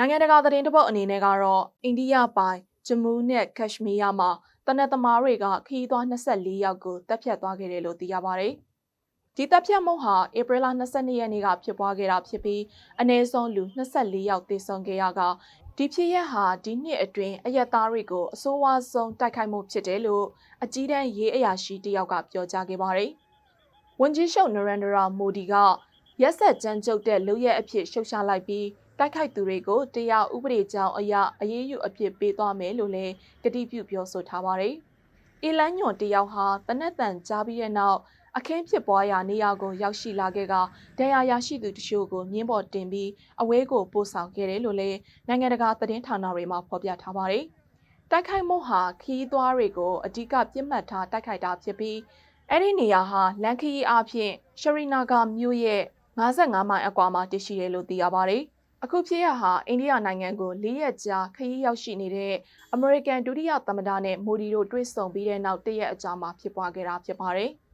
နိုင်ငံတကာသတင်းတစ်ပုတ်အနေနဲ့ကတော့အိန္ဒိယပိုင်ဂျမူးနဲ့ကက်ရှမီးယားမှာတနက်သမားတွေကခီးသွွား24ယောက်ကိုတပ်ဖြတ်သွားခဲ့တယ်လို့သိရပါတယ်။ဒီတပ်ဖြတ်မှုဟာဧပြီလ22ရက်နေ့ကဖြစ်ပွားခဲ့တာဖြစ်ပြီးအနည်းဆုံးလူ24ယောက်သေဆုံးခဲ့ရကဒီဖြစ်ရပ်ဟာဒီနှစ်အတွင်းအရက်သားတွေကိုအဆိုးဝါးဆုံးတိုက်ခိုက်မှုဖြစ်တယ်လို့အကြီးတန်းရေးအရာရှိတယောက်ကပြောကြားခဲ့ပါတယ်။ဝန်ကြီးချုပ်နရန္ဒရာမိုဒီကရက်ဆက်ကြမ်းကြုတ်တဲ့လူရဲအဖြစ်ရှုတ်ချလိုက်ပြီး တိုက်ခိုက်သူတွေကိုတရားဥပဒေကြောင်းအရအရေးယူအပြစ်ပေးသွားမယ်လို့လည်းကတိပြုပြောဆိုထားပါတယ်။အီလန်ညွန်တယောက်ဟာတနက်တန်ကြားပြီးတဲ့နောက်အခင်းဖြစ်ပွားရာနေရာကိုရောက်ရှိလာခဲ့ကဒဏ်ရာရရှိသူတချို့ကိုမြင်းပေါ်တင်ပြီးအဝဲကိုပို့ဆောင်ခဲ့တယ်လို့လည်းနိုင်ငံတကာသတင်းဌာနတွေမှာဖော်ပြထားပါတယ်။တိုက်ခိုက်မှုဟာခီးသွွားတွေကိုအ धिक ပြစ်မှတ်ထားတိုက်ခိုက်တာဖြစ်ပြီးအဲ့ဒီနေရာဟာလန်ခီအဖြစ်ရှရီနာဂါမြို့ရဲ့55မိုင်အကွာမှာတည်ရှိတယ်လို့သိရပါတယ်။ အခုဖြစ်ရဟာအိန္ဒိယနိုင်ငံကို၄ရက်ကြာခရီးရောက်ရှိနေတဲ့အမေရိကန်ဒုတိယသမ္မတနဲ့မိုဒီတို့တွေ့ဆုံပြီးတဲ့နောက်တရက်အကြာမှာဖြစ်ပွားခဲ့တာဖြစ်ပါတယ်။